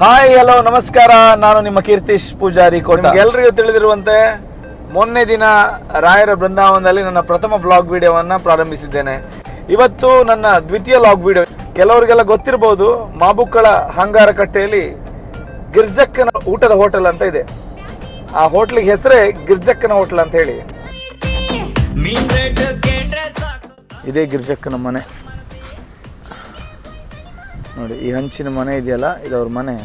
Hi hello ನಮಸ್ಕಾರ. ನಾನು ನಿಮ್ಮ ಕೀರ್ತಿಶ್ ಪೂಜಾರಿ ಕೋಟ. ಎಲ್ರಿಗೂ ತಿಳಿದಿರುವಂತೆ ಮೊನ್ನೆ ದಿನ ರಾಯರ ಬೃಂದಾವನದಲ್ಲಿ ನನ್ನ ಪ್ರಥಮ ಬ್ಲಾಗ್ ವಿಡಿಯೋವನ್ನ ಪ್ರಾರಂಭಿಸಿದ್ದೇನೆ. ಇವತ್ತು ನನ್ನ ದ್ವಿತೀಯ ಲಾಗ್ ವಿಡಿಯೋ. ಕೆಲವರಿಗೆಲ್ಲ ಗೊತ್ತಿರಬಹುದು ಮಾಬುಕ್ಕಳ ಹಂಗಾರ ಕಟ್ಟೆಯಲ್ಲಿ ಗಿರ್ಜಕ್ಕನ ಊಟದ ಹೋಟೆಲ್ ಅಂತ ಇದೆ. ಆ ಹೋಟ್ಲಿಗೆ ಹೆಸರೇ ಗಿರ್ಜಕ್ಕನ ಹೋಟೆಲ್ ಅಂತ ಹೇಳಿ. ಇದೇ ಗಿರ್ಜಕ್ಕನ ಮನೆ. ನೋಡಿ ಈ ಹಂಚಿನ ಮನೆ ಇದೆಯಲ್ಲ ಇದು ಅವ್ರ ಮನೆ.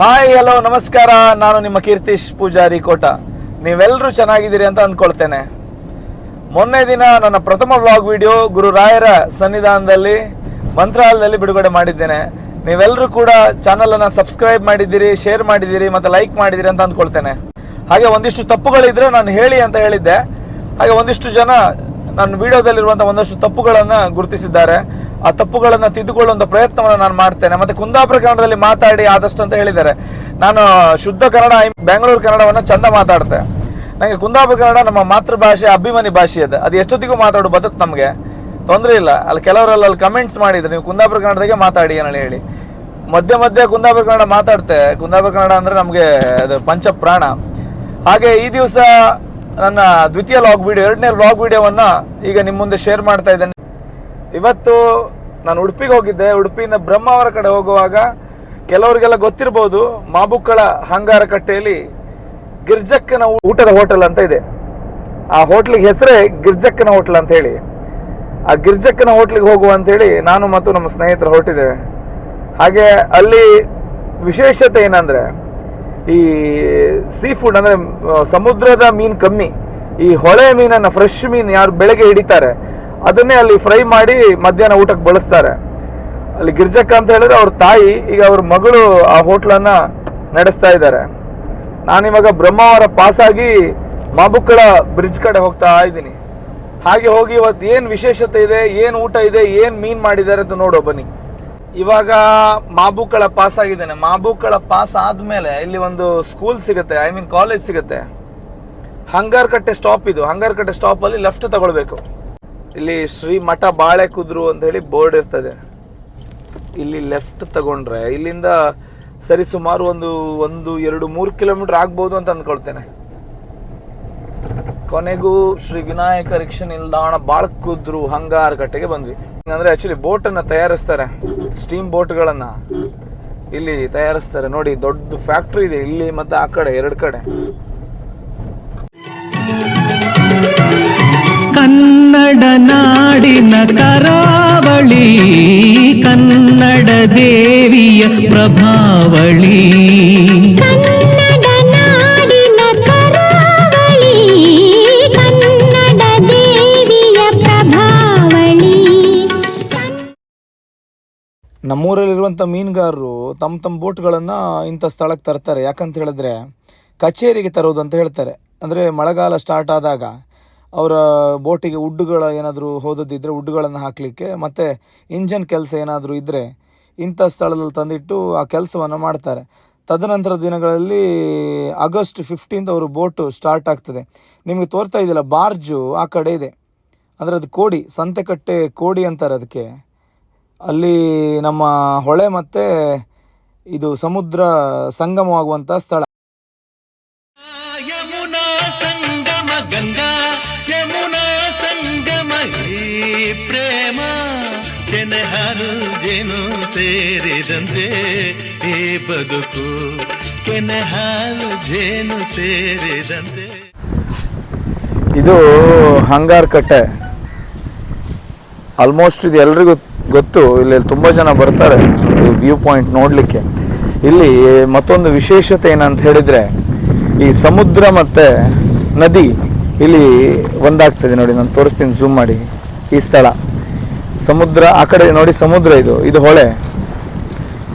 ಹಾಯ್ ಹಲೋ ನಮಸ್ಕಾರ. ನಾನು ನಿಮ್ಮ ಕೀರ್ತಿಶ್ ಪೂಜಾರಿ ಕೋಟ. ನೀವೆಲ್ಲರೂ ಚೆನ್ನಾಗಿದ್ದೀರಿ ಅಂತ ಅಂದ್ಕೊಳ್ತೇನೆ. ಮೊನ್ನೆ ದಿನ ನನ್ನ ಪ್ರಥಮ ವ್ಲಾಗ್ ವಿಡಿಯೋ ಗುರು ರಾಯರ ಸನ್ನಿಧಾನದಲ್ಲಿ, ಮಂತ್ರಾಲಯದಲ್ಲಿ ಬಿಡುಗಡೆ ಮಾಡಿದ್ದೇನೆ. ನೀವೆಲ್ಲರೂ ಕೂಡ ಚಾನಲನ್ನು ಸಬ್ಸ್ಕ್ರೈಬ್ ಮಾಡಿದ್ದೀರಿ ಶೇರ್ ಮಾಡಿದ್ದೀರಿ ಮತ್ತು ಲೈಕ್ ಮಾಡಿದ್ದೀರಿ ಅಂತ ಅಂದ್ಕೊಳ್ತೇನೆ. ಹಾಗೆ ಒಂದಿಷ್ಟು ತಪ್ಪುಗಳಿದ್ರೆ ನಾನು ಹೇಳಿ ಅಂತ ಹೇಳಿದ್ದೆ. ಹಾಗೆ ಒಂದಿಷ್ಟು ಜನ ನನ್ನ ವಿಡಿಯೋದಲ್ಲಿರುವಂಥ ಒಂದಷ್ಟು ತಪ್ಪುಗಳನ್ನು ಗುರುತಿಸಿದ್ದಾರೆ. ಆ ತಪ್ಪುಗಳನ್ನು ತಿದ್ದುಕೊಳ್ಳುವಂಥ ಪ್ರಯತ್ನವನ್ನು ನಾನು ಮಾಡ್ತೇನೆ. ಮತ್ತು ಕುಂದಾಪುರ ಕನ್ನಡದಲ್ಲಿ ಮಾತಾಡಿ ಆದಷ್ಟು ಅಂತ ಹೇಳಿದ್ದಾರೆ. ನಾನು ಶುದ್ಧ ಕನ್ನಡ ಬೆಂಗಳೂರು ಕನ್ನಡವನ್ನು ಚಂದ ಮಾತಾಡ್ತೆ. ನನಗೆ ಕುಂದಾಪುರ ಕನ್ನಡ ನಮ್ಮ ಮಾತೃಭಾಷೆ, ಅಭಿಮಾನಿ ಭಾಷೆ ಅದು. ಅದು ಎಷ್ಟೊತ್ತಿಗೂ ಮಾತಾಡೋ ಬದತ್ ನಮಗೆ. ತೊಂದರೆ ಇಲ್ಲ. ಅಲ್ಲಿ ಕೆಲವರೆಲ್ಲ ಅಲ್ಲಿ ಕಮೆಂಟ್ಸ್ ಮಾಡಿದ್ರು. ನೀವು ಕುಂದಾಪುರ ಕನ್ನಡದಾಗೆ ಮಾತಾಡಿ ಅನ್ನಿ ಹೇಳಿ. ಮಧ್ಯೆ ಮಧ್ಯೆ ಕುಂದಾಪುರ ಕನ್ನಡ ಮಾತಾಡ್ತೆ. ಕುಂದಾಪುರ ಕನ್ನಡ ಅಂದರೆ ನಮಗೆ ಅದು ಪಂಚ ಪ್ರಾಣ ಹಾಗೆ ಈ ದಿವಸ ನನ್ನ ದ್ವಿತೀಯ ಲಾಗ್ ವಿಡಿಯೋ ಎರಡನೇ ಲಾಗ್ ವಿಡಿಯೋವನ್ನ ಈಗ ನಿಮ್ಮ ಮುಂದೆ ಶೇರ್ ಮಾಡ್ತಾ ಇದ್ದೇನೆ. ಇವತ್ತು ನಾನು ಉಡುಪಿಗೆ ಹೋಗಿದ್ದೆ. ಉಡುಪಿಯಿಂದ ಬ್ರಹ್ಮಾವರ ಕಡೆ ಹೋಗುವಾಗ ಕೆಲವರಿಗೆಲ್ಲ ಗೊತ್ತಿರಬಹುದು ಮಾಬುಕ್ಕಳ ಹಂಗಾರ ಕಟ್ಟೆಯಲ್ಲಿ ಗಿರ್ಜಕ್ಕನ ಊಟದ ಹೋಟೆಲ್ ಅಂತ ಇದೆ. ಆ ಹೋಟ್ಲಿಗೆ ಹೆಸರೇ ಗಿರ್ಜಕ್ಕನ ಹೋಟ್ಲ್ ಅಂತ ಹೇಳಿ. ಆ ಗಿರ್ಜಕ್ಕನ ಹೋಟ್ಲಿಗೆ ಹೋಗುವ ಅಂತ ಹೇಳಿ ನಾನು ಮತ್ತು ನಮ್ಮ ಸ್ನೇಹಿತರು ಹೊರಟಿದ್ದೇವೆ. ಹಾಗೆ ಅಲ್ಲಿ ವಿಶೇಷತೆ ಏನಂದ್ರೆ, ಈ ಸೀ ಫುಡ್ ಅಂದ್ರೆ ಸಮುದ್ರದ ಮೀನು ಕಮ್ಮಿ, ಈ ಹೊಳೆ ಮೀನನ್ನ ಫ್ರೆಶ್ ಮೀನ್ ಯಾರು ಬೆಳಗ್ಗೆ ಹಿಡಿತಾರೆ, ಅದನ್ನೇ ಅಲ್ಲಿ ಫ್ರೈ ಮಾಡಿ ಮಧ್ಯಾಹ್ನ ಊಟಕ್ಕೆ ಬಳಸ್ತಾರೆ. ಅಲ್ಲಿ ಗಿರ್ಜಕ್ಕ ಅಂತ ಹೇಳಿದ್ರೆ ಅವ್ರ ತಾಯಿ, ಈಗ ಅವ್ರ ಮಗಳು ಆ ಹೋಟ್ಲನ್ನು ನಡೆಸ್ತಾ ಇದ್ದಾರೆ. ನಾನಿವಾಗ ಬ್ರಹ್ಮಾವರ ಪಾಸ್ ಆಗಿ ಮಾಬುಕ್ಕಳ ಬ್ರಿಡ್ಜ್ ಕಡೆ ಹೋಗ್ತಾ ಇದ್ದೀನಿ. ಹಾಗೆ ಹೋಗಿ ಇವತ್ತು ಏನು ವಿಶೇಷತೆ ಇದೆ, ಏನು ಊಟ ಇದೆ, ಏನು ಮೀನ್ ಮಾಡಿದ್ದಾರೆ ಅಂತ ನೋಡೋ ಬನ್ನಿ. ಇವಾಗ ಮಾಬುಕ್ಕಳ ಪಾಸ್ ಆಗಿದ್ದೇನೆ ಮಾಬುಕ್ಕಳ ಪಾಸ್ ಆದ್ಮೇಲೆ ಇಲ್ಲಿ ಒಂದು ಸ್ಕೂಲ್ ಸಿಗುತ್ತೆ ಐ ಮೀನ್ ಕಾಲೇಜ್ ಸಿಗುತ್ತೆ. ಹಂಗಾರ್ಕಟ್ಟೆ ಸ್ಟಾಪ್ ಇದು. ಹಂಗಾರ್ಕಟ್ಟೆ ಸ್ಟಾಪ್ ಅಲ್ಲಿ ಲೆಫ್ಟ್ ತಗೊಳ್ಬೇಕು. ಇಲ್ಲಿ ಶ್ರೀ ಮಠ ಬಾಳೆ ಕುದ್ರು ಅಂತ ಹೇಳಿ ಬೋರ್ಡ್ ಇರ್ತದೆ. ಇಲ್ಲಿ ಲೆಫ್ಟ್ ತಗೊಂಡ್ರೆ ಇಲ್ಲಿಂದ ಸರಿ, ಸುಮಾರು ಒಂದು ಒಂದು, ಎರಡು, ಮೂರು ಕಿಲೋಮೀಟರ್ ಆಗ್ಬೋದು ಅಂತ ಅಂದ್ಕೊಳ್ತೇನೆ. ಕೊನೆಗೂ ಶ್ರೀ ವಿನಾಯಕ ರಿಕ್ಷಾ ನಿಲ್ದಾಣ ಬಾಳ್ಕುದ್ರು ಹಂಗಾರಕಟ್ಟೆಗೆ ಬಂದ್ವಿ. ಅಂದ್ರೆ ಆಕ್ಚುಲಿ ಬೋಟ್ ಅನ್ನ ತಯಾರಿಸ್ತಾರೆ ಸ್ಟೀಮ್ ಬೋಟ್ಗಳನ್ನ ಇಲ್ಲಿ ತಯಾರಿಸ್ತಾರೆ, ನೋಡಿ, ದೊಡ್ಡ ಫ್ಯಾಕ್ಟ್ರಿ ಇದೆ, ಇಲ್ಲಿ ಮತ್ತೆ ಆ ಕಡೆ, ಎರಡ್ ಕಡೆ. ಕನ್ನಡ ನಾಡಿನ ದೇವಿಯ ಪ್ರಭಾವಳಿ. ಕನ್ನಡ ದೇವಿಯ ಪ್ರಭಾವಳಿ. ನಮ್ಮೂರಲ್ಲಿರುವಂಥ ಮೀನುಗಾರರು ತಮ್ಮ ತಮ್ಮ ಬೋಟ್ಗಳನ್ನು ಇಂಥ ಸ್ಥಳಕ್ಕೆ ತರ್ತಾರೆ. ಯಾಕಂತ ಹೇಳಿದ್ರೆ ಕಚೇರಿಗೆ ತರೋದು ಅಂತ ಹೇಳ್ತಾರೆ. ಅಂದರೆ ಮಳೆಗಾಲ ಸ್ಟಾರ್ಟ್ ಆದಾಗ ಅವರ ಬೋಟಿಗೆ ಉಡ್ಡುಗಳ ಏನಾದರೂ ಹೋದದ್ದಿದ್ದರೆ ಉಡ್ಡುಗಳನ್ನು ಹಾಕಲಿಕ್ಕೆ, ಮತ್ತು ಇಂಜನ್ ಕೆಲಸ ಏನಾದರೂ ಇದ್ದರೆ ಇಂಥ ಸ್ಥಳದಲ್ಲಿ ತಂದಿಟ್ಟು ಆ ಕೆಲಸವನ್ನು ಮಾಡ್ತಾರೆ. ತದನಂತರ ದಿನಗಳಲ್ಲಿ ಆಗಸ್ಟ್ ಫಿಫ್ಟೀನ್ತ್ ಅವರು ಬೋಟು ಸ್ಟಾರ್ಟ್ ಆಗ್ತದೆ. ನಿಮಗೆ ತೋರ್ತಾ ಇದೆಯಲ್ಲ, ಬಾರ್ಜು ಆ ಕಡೆ ಇದೆ. ಅಂದರೆ ಅದು ಕೋಡಿ, ಸಂತೆಕಟ್ಟೆ ಕೋಡಿ ಅಂತಾರೆ ಅದಕ್ಕೆ. ಅಲ್ಲಿ ನಮ್ಮ ಹೊಳೆ ಮತ್ತು ಇದು ಸಮುದ್ರ ಸಂಗಮವಾಗುವಂಥ ಸ್ಥಳ. ಯಮುನಾ ಸಂಗಮ ಗಂಗಾ ಪ್ರೇಮ ಕೆನೆ ಹಾಲು ಜೇನು ಸೇರಿದಂತೆ ಹೇ ಬದುಕು ಕೆನೆ ಹಾಲು ಜೇನು ಸೇರಿದಂತೆ. ಇದು ಹಂಗಾರ್ ಕಟ್ಟೆ. ಆಲ್ಮೋಸ್ಟ್ ಇದು ಎಲ್ರಿಗೂ ಗೊತ್ತು, ಇಲ್ಲಿ ತುಂಬ ಜನ ಬರ್ತಾರೆ ವ್ಯೂ ಪಾಯಿಂಟ್ ನೋಡಲಿಕ್ಕೆ. ಇಲ್ಲಿ ಮತ್ತೊಂದು ವಿಶೇಷತೆ ಏನಂತ ಹೇಳಿದರೆ, ಈ ಸಮುದ್ರ ಮತ್ತು ನದಿ, ಇಲ್ಲಿ ಒಂದಾಗ್ತದೆ ನೋಡಿ, ನಾನು ತೋರಿಸ್ತೀನಿ ಝೂಮ್ ಮಾಡಿ. ಈ ಸ್ಥಳ. ಸಮುದ್ರ, ಆ ಕಡೆ ನೋಡಿ ಸಮುದ್ರ ಇದು ಇದು ಹೊಳೆ.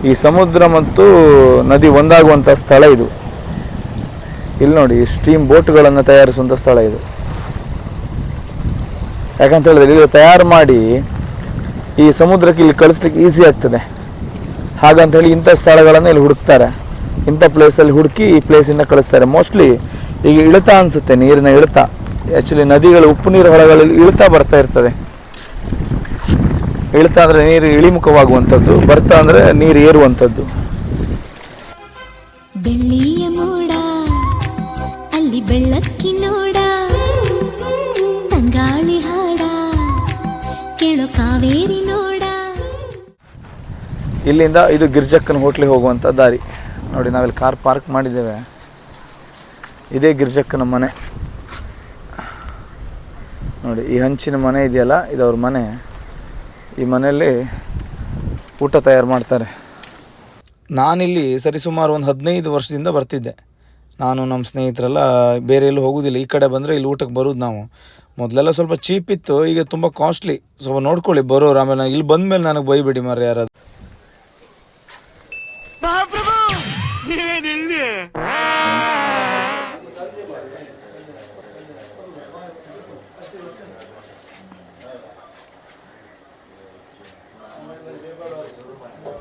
ಈ ಸಮುದ್ರ ಮತ್ತು ನದಿ ಒಂದಾಗುವಂಥ ಸ್ಥಳ ಇದು. ಇಲ್ಲಿ ನೋಡಿ ಸ್ಟೀಮ್ ಬೋಟ್ಗಳನ್ನು ತಯಾರಿಸುವಂಥ ಸ್ಥಳ ಇದು. ಯಾಕಂತ ಹೇಳಿದ್ರೆ ಇಲ್ಲಿ ತಯಾರು ಮಾಡಿ ಈ ಸಮುದ್ರಕ್ಕೆ ಇಲ್ಲಿ ಕಳಿಸ್ಲಿಕ್ಕೆ ಈಸಿ ಆಗ್ತದೆ. ಹಾಗಂತ ಹೇಳಿ ಇಂಥ ಸ್ಥಳಗಳನ್ನು ಇಲ್ಲಿ ಹುಡುಕ್ತಾರೆ. ಇಂಥ ಪ್ಲೇಸಲ್ಲಿ ಹುಡುಕಿ ಈ ಪ್ಲೇಸಿಂದ ಕಳಿಸ್ತಾರೆ. ಮೋಸ್ಟ್ಲಿ ಈಗ ಇಳಿತ ಅನಿಸುತ್ತೆ ನೀರಿನ ಇಳಿತ. ಆ್ಯಕ್ಚುಲಿ ನದಿಗಳು, ಉಪ್ಪು ನೀರು ಹೊಳಗಳಲ್ಲಿ ಇಳಿತ ಬರ್ತಾ ಇರ್ತದೆ. ಇಳಿತ ಅಂದರೆ ನೀರು ಇಳಿಮುಖವಾಗುವಂಥದ್ದು ಬರ್ತಾ ಅಂದರೆ ನೀರು ಏರುವಂಥದ್ದು. ಬೆಳ್ಳಿಯ ಮೋಡ ಅಲ್ಲಿ ಬೆಳ್ಳಕ್ಕಿ ನೋಡ ತಂಗಾಳಿ ಹಾಡ ಕೇಳು ಕಾವೇರಿ ನೋಡ. ಇಲ್ಲಿಂದ ಇದು ಗಿರ್ಜಕ್ಕನ ಹೋಟ್ಲಿಗೆ ಹೋಗುವಂಥ ದಾರಿ. ನೋಡಿ ನಾವಿಲ್ಲಿ ಕಾರ್ ಪಾರ್ಕ್ ಮಾಡಿದ್ದೇವೆ. ಇದೇ ಗಿರ್ಜಕ್ಕನ ಮನೆ. ನೋಡಿ ಈ ಹಂಚಿನ ಮನೆ ಇದೆಯಲ್ಲ ಇದು ಅವ್ರ ಮನೆ. ಈ ಮನೆಯಲ್ಲಿ ಊಟ ತಯಾರು ಮಾಡ್ತಾರೆ. ನಾನಿಲ್ಲಿ ಸರಿಸುಮಾರು ಒಂದು ಹದಿನೈದು ವರ್ಷದಿಂದ ಬರ್ತಿದ್ದೆ. ನಾನು ನಮ್ಮ ಸ್ನೇಹಿತರೆಲ್ಲ ಬೇರೆ ಎಲ್ಲೂ ಹೋಗೋದಿಲ್ಲ. ಈ ಕಡೆ ಬಂದರೆ ಇಲ್ಲಿ ಊಟಕ್ಕೆ ಬರೋದು ನಾವು. ಮೊದಲೆಲ್ಲ ಸ್ವಲ್ಪ ಚೀಪ್ ಇತ್ತು. ಈಗ ತುಂಬ ಕಾಸ್ಟ್ಲಿ ಸ್ವಲ್ಪ ನೋಡ್ಕೊಳ್ಳಿ ಬರೋರು. ಆಮೇಲೆ ನಾನು ಇಲ್ಲಿ ಬಂದಮೇಲೆ ನನಗೆ ಬೈಬಿಡಿ ಮಾರ್ರೆ ಯಾರಾದ್ರು.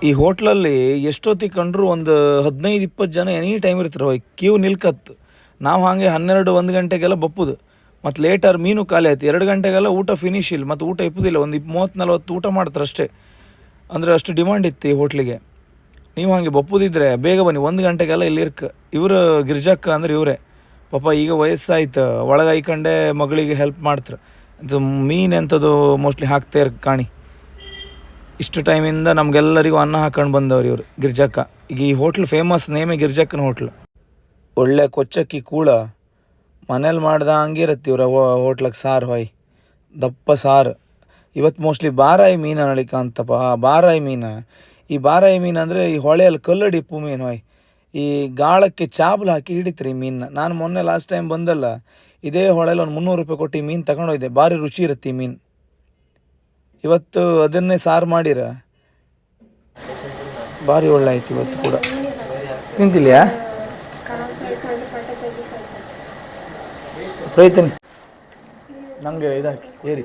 ಈ ಹೋಟ್ಲಲ್ಲಿ ಎಷ್ಟೊತ್ತಿಗೆ ಕಂಡ್ರು ಒಂದು ಹದಿನೈದು, ಇಪ್ಪತ್ತು ಜನ ಎನಿ ಟೈಮ್ ಇರ್ತಾರೆ. ಕ್ಯೂ ನಿಲ್ಕತ್ತು ನಾವು ಹಾಗೆ ಹನ್ನೆರಡು, ಒಂದು ಗಂಟೆಗೆಲ್ಲ ಬಪ್ಪುದು. ಮತ್ತು ಲೇಟರ್ ಮೀನು ಖಾಲಿ ಆಯ್ತು. ಎರಡು ಗಂಟೆಗೆಲ್ಲ ಊಟ ಫಿನಿಶ್ ಇಲ್ಲ. ಮತ್ತು ಊಟ ಇಪ್ಪುದಿಲ್ಲ. ಒಂದು ಇಪ್, ಮೂವತ್ತು, ನಲ್ವತ್ತು ಊಟ ಮಾಡ್ತಾರೆ ಅಷ್ಟೇ. ಅಂದರೆ ಅಷ್ಟು ಡಿಮಾಂಡ್ ಇತ್ತು ಈ ಹೋಟ್ಲಿಗೆ. ನೀವು ಹಾಗೆ ಬಪ್ಪುದಿದ್ರೆ ಬೇಗ ಬನ್ನಿ. ಒಂದು ಗಂಟೆಗೆಲ್ಲ ಇಲ್ಲಿ ಇರ್ಕ. ಇವರು ಗಿರ್ಜಕ್ಕ ಅಂದ್ರೆ ಇವರೇ. ಪಾಪ ಈಗ ವಯಸ್ಸಾಯ್ತು. ಒಳಗೆ ಮಗಳಿಗೆ ಹೆಲ್ಪ್ ಮಾಡ್ತಾರೆ. ಇದು ಮೀನು ಎಂಥದ್ದು ಮೋಸ್ಟ್ಲಿ ಹಾಕ್ತಾ ಇರ್ ಕಾಣಿ. ಇಷ್ಟು ಟೈಮಿಂದ ನಮಗೆಲ್ಲರಿಗೂ ಅನ್ನ ಹಾಕೊಂಡು ಬಂದವ್ರು ಇವರು, ಗಿರ್ಜಕ್ಕ. ಈಗ ಈ ಹೋಟ್ಲ್ ಫೇಮಸ್ ನೇಮೇ ಗಿರ್ಜಕ್ಕನ ಹೋಟ್ಲ್. ಒಳ್ಳೆ ಕೊಚ್ಚಕ್ಕಿ ಕೂಳ, ಮನೇಲಿ ಮಾಡ್ದ ಹಂಗಿರತ್ತೆ ಇವ್ರ ಹೋಟ್ಲಕ್ಕೆ ಸಾರು ಹೊಯ್. ದಪ್ಪ ಸಾರು. ಇವತ್ತು ಮೋಸ್ಟ್ಲಿ ಬಾರಾಯಿ ಮೀನು ನಳಿಕ ಅಂತಪ್ಪ ಬಾರಾಯಿ ಮೀನು, ಈ ಬಾರಾಯಿ ಮೀನು ಅಂದರೆ ಈ ಹೊಳೆಯಲ್ಲಿ ಕಲ್ಲಡಿ ಉಪ್ಪು ಮೀನು ಹೊಯ್. ಈ ಗಾಳಕ್ಕೆ ಚಾಬಲ್ ಹಾಕಿ ಹಿಡಿತ್ರಿ ಮೀನನ್ನ ನಾನು ಮೊನ್ನೆ ಲಾಸ್ಟ್ ಟೈಮ್ ಬಂದಲ್ಲ, ಇದೇ ಹೊಳೆಯಲ್ಲಿ ಒಂದು ಮುನ್ನೂರು ರೂಪಾಯಿ ಕೊಟ್ಟು ಈ ಮೀನು ತಗೊಂಡೋಯ್ದೆ ಭಾರಿ ರುಚಿ ಇರುತ್ತೆ ಈ ಮೀನು. ಇವತ್ತು ಅದನ್ನೇ ಸಾರು ಮಾಡಿರ? ಭಾರಿ ಒಳ್ಳೆ ಆಯ್ತು ಇವತ್ತು ಕೂಡ. ತಿಂತಿಲ್ಯಾ? ಫ್ರೈ ತಿನ್ನಿ ನನಗೆ ಇದಾಕಿ ಏರಿ.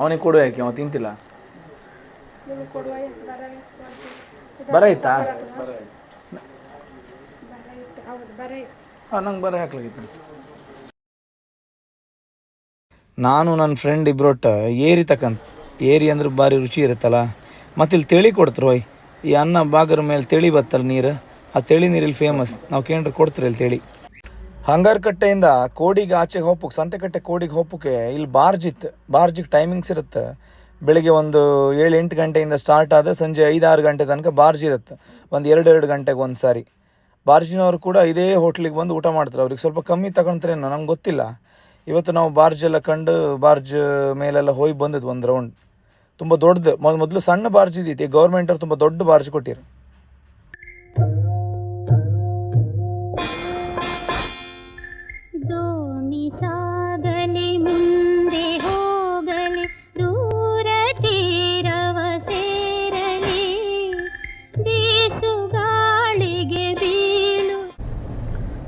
ಅವನಿಗೆ ಕೊಡು ಯಾಕೆ ಅವ ತಿಂತಿಲ್ಲ? ಬರ ಆಯ್ತಾ ಹಾಂ ನಂಗೆ ಬರ ಹಾಕ್ಲಾಗಿತ್ತು ನಾನು ನನ್ನ ಫ್ರೆಂಡ್ ಇಬ್ರೊಟ್ಟ ಏರಿ ತಕಂತ ಏರಿ ಅಂದ್ರೆ ಭಾರಿ ರುಚಿ ಇರುತ್ತಲ್ಲ ಮತ್ತು ಇಲ್ಲಿ ತಿಳಿ ಕೊಡ್ತಾರೆ ಒಯ್ ಈ ಅನ್ನ ಬಾಗರ ಮೇಲೆ ತಿಳಿ ಬತ್ತಲ್ಲ ನೀರು, ಆ ತಿಳಿ ನೀರಿಲ್ಲಿ ಫೇಮಸ್ ನಾವು ಕೇಂದ್ರ ಕೊಡ್ತಾರೆ ಇಲ್ಲಿ ತಿಳಿ. ಹಂಗಾರಕಟ್ಟೆಯಿಂದ ಕೋಡಿಗೆ ಆಚೆಗೆ ಹೋಪಕ್ಕೆ ಸಂತೆಕಟ್ಟೆ ಕೋಡಿಗೆ ಹೋಪಕ್ಕೆ ಇಲ್ಲಿ ಬಾರ್ಜ್ ಇತ್ತು, ಬಾರ್ಜಿಗೆ ಟೈಮಿಂಗ್ಸ್ ಇರುತ್ತೆ. ಬೆಳಿಗ್ಗೆ ಒಂದು ಏಳು ಎಂಟು ಗಂಟೆಯಿಂದ ಸ್ಟಾರ್ಟ್ ಆದ ಸಂಜೆ ಐದು ಆರು ಗಂಟೆ ತನಕ ಬಾರ್ಜಿ ಇರುತ್ತೆ, ಒಂದು ಎರಡು ಎರಡು ಗಂಟೆಗೆ ಒಂದು ಸಾರಿ ಬಾರ್ಜಿನವರು ಕೂಡ ಇದೇ ಹೋಟ್ಲಿಗೆ ಬಂದು ಊಟ ಮಾಡ್ತಾರೆ, ಅವ್ರಿಗೆ ಸ್ವಲ್ಪ ಕಮ್ಮಿ ತಗೊಳ್ತಾರೇನೋ ನಮ್ಗೆ ಗೊತ್ತಿಲ್ಲ. ಇವತ್ತು ನಾವು ಬಾರ್ಜ್ ಎಲ್ಲ ಕಂಡು ಬಾರ್ಜ್ ಮೇಲೆಲ್ಲ ಹೋಗಿ ಬಂದಿದ್ದು ಒಂದು ರೌಂಡ್ ತುಂಬ ದೊಡ್ಡದು. ಮೊದಲು ಸಣ್ಣ ಬಾರ್ಜ್ ಇದೈತಿ ಗೌರ್ಮೆಂಟ್ ಅವ್ರು ತುಂಬ ದೊಡ್ಡ ಬಾರ್ಜ್ ಕೊಟ್ಟಿರು.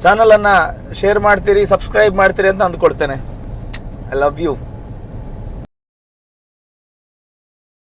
ಚಾನಲನ್ನು ಶೇರ್ ಮಾಡ್ತೀರಿ ಸಬ್ಸ್ಕ್ರೈಬ್ ಮಾಡ್ತೀರಿ ಅಂತ ಅಂದ್ಕೊಡ್ತೇನೆ. I love you